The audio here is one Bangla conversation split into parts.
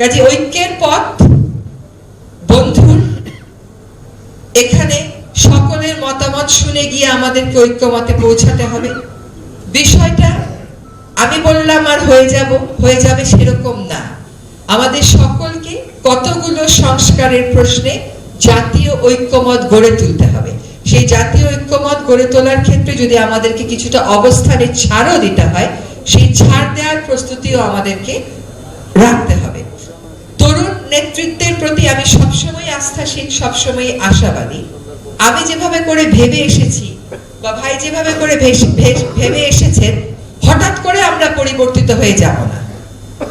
কাজে ঐক্যের পথ, বন্ধুর, এখানে সকলের মতামত শুনে গিয়ে আমাদেরকে ঐক্যমতে পৌঁছাতে হবে। বিষয়টা আমি বললাম আর হয়ে যাব, হয়ে যাবে সেরকম না। আমাদের সকলকে কতগুলো সংস্কারের প্রশ্নে জাতীয় ঐক্যমত গড়ে তুলতে হবে। সেই জাতীয় ঐক্যমত গড়ে তোলার ক্ষেত্রে যদি আমাদেরকে কিছুটা অবস্থানে ছাড়ও দিতে হয়, সেই ছাড় দেওয়ার প্রস্তুতিও আমাদেরকে রাখতে হবে। তরুণ নেতৃত্বের প্রতি আমি সবসময় আস্থাশীল, সবসময় আশাবাদী। আমি যেভাবে করে ভেবে এসেছি, বা ভাই যেভাবে করে ভেবে এসেছেন, হঠাৎ করে আমরা পরিবর্তিত হয়ে যাব না।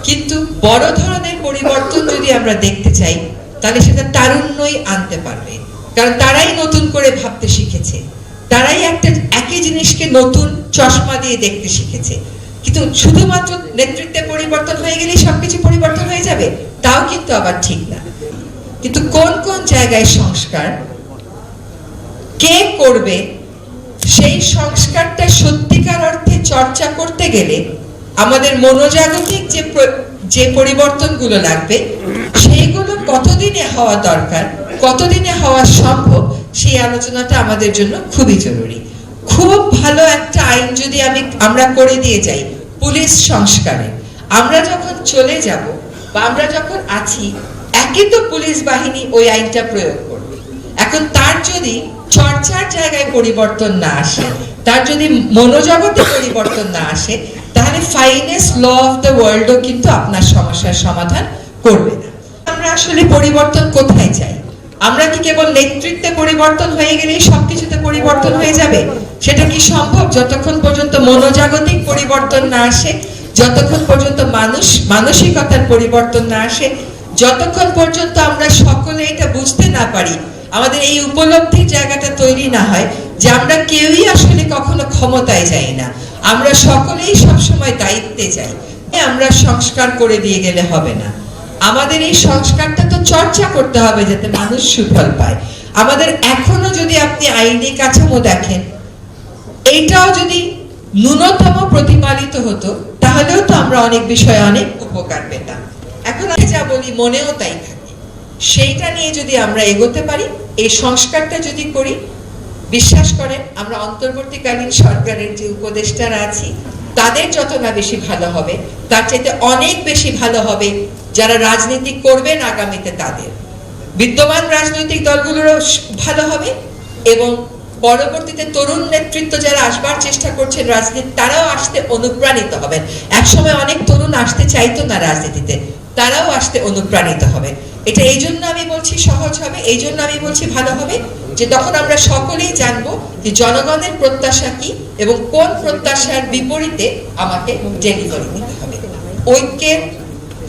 কিন্তু বড় ধরনের পরিবর্তন যদি আমরা দেখতে চাই, তাহলে সেটা তারুণ্যই আনতে পারবে। কারণ তারাই নতুন করে ভাবতে শিখেছে। তারাই একটা একই জিনিসকে নতুন চশমা দিয়ে দেখতে শিখেছে। কিন্তু শুধুমাত্র নেতৃত্বে পরিবর্তন হয়ে গেলেই সবকিছু পরিবর্তন হয়ে যাবে? তাও কিন্তু আবার ঠিক না। কিন্তু কোন কোন জায়গায় সংস্কার? কে করবে? সেই সংস্কারটা সত্যিকার অর্থে চর্চা করতে গেলে আমাদের মনোজাগতিক যে যে পরিবর্তনগুলো লাগবে সেইগুলো কতদিনে হওয়া দরকার, কতদিনে হওয়া সম্ভব, সেই আলোচনাটা আমাদের জন্য খুবই জরুরি। খুব ভালো একটা আইন যদি আমি, আমরা করে দিয়ে যাই, পুলিশ সংস্কারে। আমরা যখন চলে যাব বা আমরা যখন আছি একই তো পুলিশ বাহিনী ওই আইনটা প্রয়োগ করবে। এখন তার যদি চর্চার জায়গায় পরিবর্তন না আসে, তার যদি মনোজগতে পরিবর্তন না আসে, তাহলে ফাইনেস্ট ল অফ দ্য ওয়ার্ল্ডও কিন্তু আপনার সমস্যার সমাধান করবে না। আমরা আসলে পরিবর্তন কোথায় চাই? আমরা কি কেবল নেতৃত্বে পরিবর্তন হয়ে গেলেই সবকিছুতে পরিবর্তন হয়ে যাবে? সেটা কি সম্ভব? যতক্ষণ পর্যন্ত মনোজাগতিক পরিবর্তন না আসে যতক্ষণ পর্যন্ত মানুষ মানসিকতার পরিবর্তন না আসে, যতক্ষণ পর্যন্ত আমরা সকলে এটা বুঝতে না পারি, আমাদের এই উপলব্ধির জায়গাটা তৈরি না হয় যে আমরা কেউই আসলে কখনো ক্ষমতায় যাই না। আমরা সকলেই সবসময় দায়িত্বে যাই। আমরা সংস্কার করে দিয়ে গেলে হবে না। আমাদের এই সংস্কারটা তো চর্চা করতে হবে যাতে মানুষ সুফল পায়। আমাদের এখনও যদি আপনি আইনি কাঠামো দেখেন এইটাও যদি ন্যূনতম প্রতিপালিত হতো আমরা অনেক বিষয়ে অনেক উপকার পেতাম। এখন আমি যা বলি মনেও তাই থাকে। সেইটা নিয়ে যদি আমরা এগোতে পারি, এই সংস্কারটা যদি করি, বিশ্বাস করেন, আমরা অন্তর্বর্তীকালীন সরকারের যে উপদেষ্টারা আছি, তাদের যত না বেশি ভালো হবে, তার চাইতে অনেক বেশি ভালো হবে যারা রাজনীতি করবেন আগামীতে তাদের। বিদ্যমান রাজনৈতিক দলগুলোরও ভালো হবে এবং পরবর্তীতে তরুণ নেতৃত্ব যারা আসবার চেষ্টা করছেন রাজনীতি, তারাও আসতে অনুপ্রাণিত হবেন। একসময় অনেক তরুণ আসতে চাইতো না রাজনীতিতে, তারাও আসতে অনুপ্রাণিত হবে। এটা এই জন্য আমি বলছি সহজ হবে, এই জন্য আমি বলছি ভালো হবে, যে তখন আমরা সকলেই জানব যে জনগণের প্রত্যাশা কি এবং কোন প্রত্যাশার বিপরীতে আমাকে ডেলিভারি দিতে হবে। ঐক্যের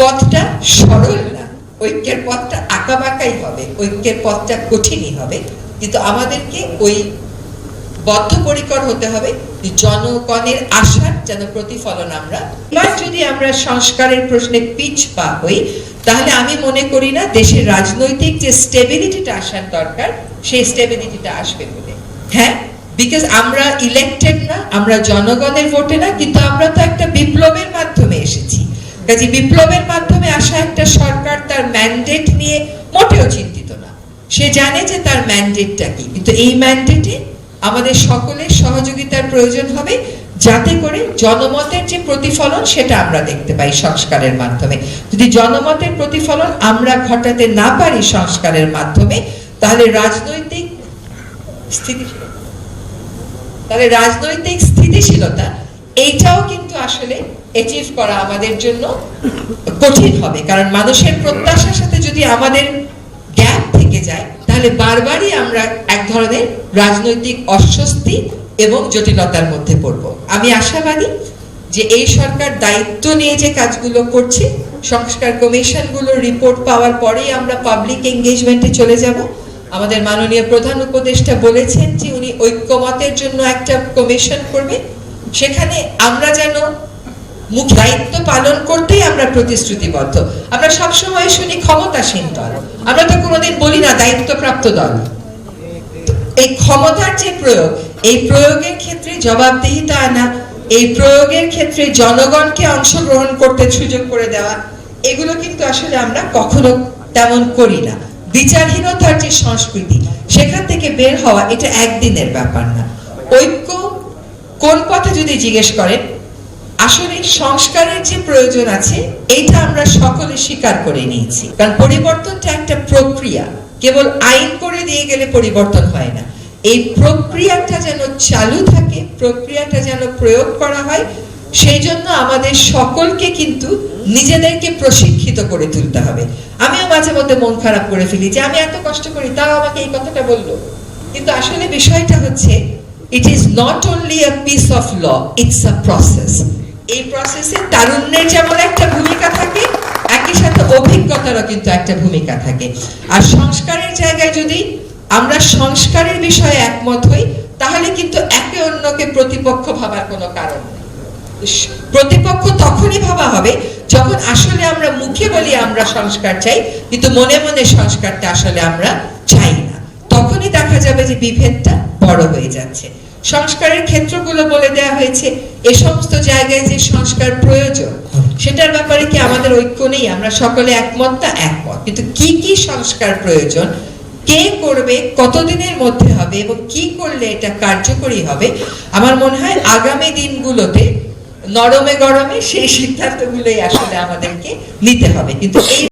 পথটা সরল না, ঐক্যের পথটা আঁকাবাঁকাই হবে, ঐক্যের পথটা কঠিনই হবে। কিন্তু আমাদেরকে ওই বদ্ধপরিকর হতে হবে জনগণের আশার যেন প্রতিফলন আমরা এবার যদি আমরা সংস্কারের প্রশ্নে পিছ পা হই তাহলে আমি মনে করি না দেশের রাজনৈতিক যে স্টেবিলিটিটা আসার দরকার সেই স্টেবিলিটিটা আসবে বলে। হ্যাঁ? বিকজ আমরা ইলেকটেড না আমরা জনগণের ভোটে না কিন্তু আমরা তো একটা বিপ্লবের মাধ্যমে এসেছি। কাজে বিপ্লবের মাধ্যমে আসা একটা সরকার তার ম্যান্ডেট নিয়ে মোটেও চিন্তিত সে জানে যে তার ম্যান্ডেটটা কি। কিন্তু এই ম্যান্ডেটে আমাদের সকলের সহযোগিতার প্রয়োজন হবে যাতে করে জনমতের যে প্রতিফলন সেটা আমরা দেখতে পাই সংস্কারের মাধ্যমে। যদি জনমতের প্রতিফলন আমরা ঘটাতে না পারি সংস্কারের মাধ্যমে, তাহলে রাজনৈতিক স্থিতিশীলতা, তাহলে রাজনৈতিক স্থিতিশীলতা, এইটাও কিন্তু আসলে অ্যাচিভ করা আমাদের জন্য কঠিন হবে। কারণ মানুষের প্রত্যাশার সাথে যদি আমাদের তাহলে বারবারই আমরা এক ধরনের রাজনৈতিক অস্বস্তি এবং জটিলতার মধ্যে পড়ব। আমি আশাবাদী যে এই সরকার দায়িত্ব নিয়ে যে কাজগুলো করছে, সংস্কার কমিশনগুলোর রিপোর্ট পাওয়ার পরেই আমরা পাবলিক এঙ্গেজমেন্টে চলে যাব। আমাদের মাননীয় প্রধান উপদেষ্টা বলেছেন যে উনি ঐক্যমতের জন্য একটা কমিশন করবে সেখানে আমরা যেন মুখ দায়িত্ব পালন করতেই আমরা প্রতিশ্রুতিবদ্ধ। আমরা সবসময় শুনি ক্ষমতাসীন দল। আমরা তো কোনোদিন বলি না দায়িত্বপ্রাপ্ত দল। এই ক্ষমতার যে প্রয়োগ, এই প্রয়োগের ক্ষেত্রে জবাবদিহিতা আনা, এই প্রয়োগের ক্ষেত্রে জনগণকে অংশগ্রহণ করতে সুযোগ করে দেওয়া, এগুলো কিন্তু আসলে আমরা কখনো তেমন করি না। বিচারহীনতার যে সংস্কৃতি, সেখান থেকে বের হওয়া এটা একদিনের ব্যাপার না। ঐক্য কোন পথে যদি জিজ্ঞেস করেন আসলে সংস্কারের যে প্রয়োজন আছে, এটা আমরা সকলে স্বীকার করে নিয়েছি। কারণ পরিবর্তনটা একটা প্রক্রিয়া। কেবল আইন করে দিয়ে গেলে পরিবর্তন হয় না। এই প্রক্রিয়াটা যেন চালু থাকে, প্রক্রিয়াটা যেন প্রয়োগ করা হয়, সেই জন্য আমাদের সকলকে কিন্তু নিজেদেরকে প্রশিক্ষিত করে তুলতে হবে। আমিও মাঝে মধ্যে মন খারাপ করে ফেলি যে, আমি এত কষ্ট করি, তাও আমাকে এই কথাটা বলল। কিন্তু আসলে বিষয়টা হচ্ছে it is not only a piece of law it's a process এই প্রসেসে তারুণ্যের যেমন একটা ভূমিকা থাকে, একই সাথে অভিজ্ঞতারও কিন্তু একটা ভূমিকা থাকে। আর সংস্কারের জায়গায় যদি আমরা সংস্কারের বিষয়ে একমত হই, তাহলে কিন্তু একে অন্যকে প্রতিপক্ষ ভাবার কোনো কারণ প্রতিপক্ষ তখনই ভাবা হবে যখন আসলে আমরা মুখে বলি আমরা সংস্কার চাই, কিন্তু মনে মনে সংস্কারটা আসলে আমরা চাই না। তখনই দেখা যাবে যে বিভেদটা বড় হয়ে যাচ্ছে। সংস্কারের ক্ষেত্রগুলো বলে দেওয়া হয়েছে এ সমস্ত জায়গায় যে সংস্কার প্রয়োজন সেটার ব্যাপারে কি আমাদের ঐক্য নেই? আমরা সকলে একমত না? একমত। কিন্তু কি কি সংস্কার প্রয়োজন কে করবে কতদিনের মধ্যে হবে এবং কি করলে এটা কার্যকরী হবে আমার মনে হয় আগামী দিনগুলোতে নরমে গরমে সেই সিদ্ধান্তগুলোই আসলে আমাদেরকে নিতে হবে। কিন্তু এই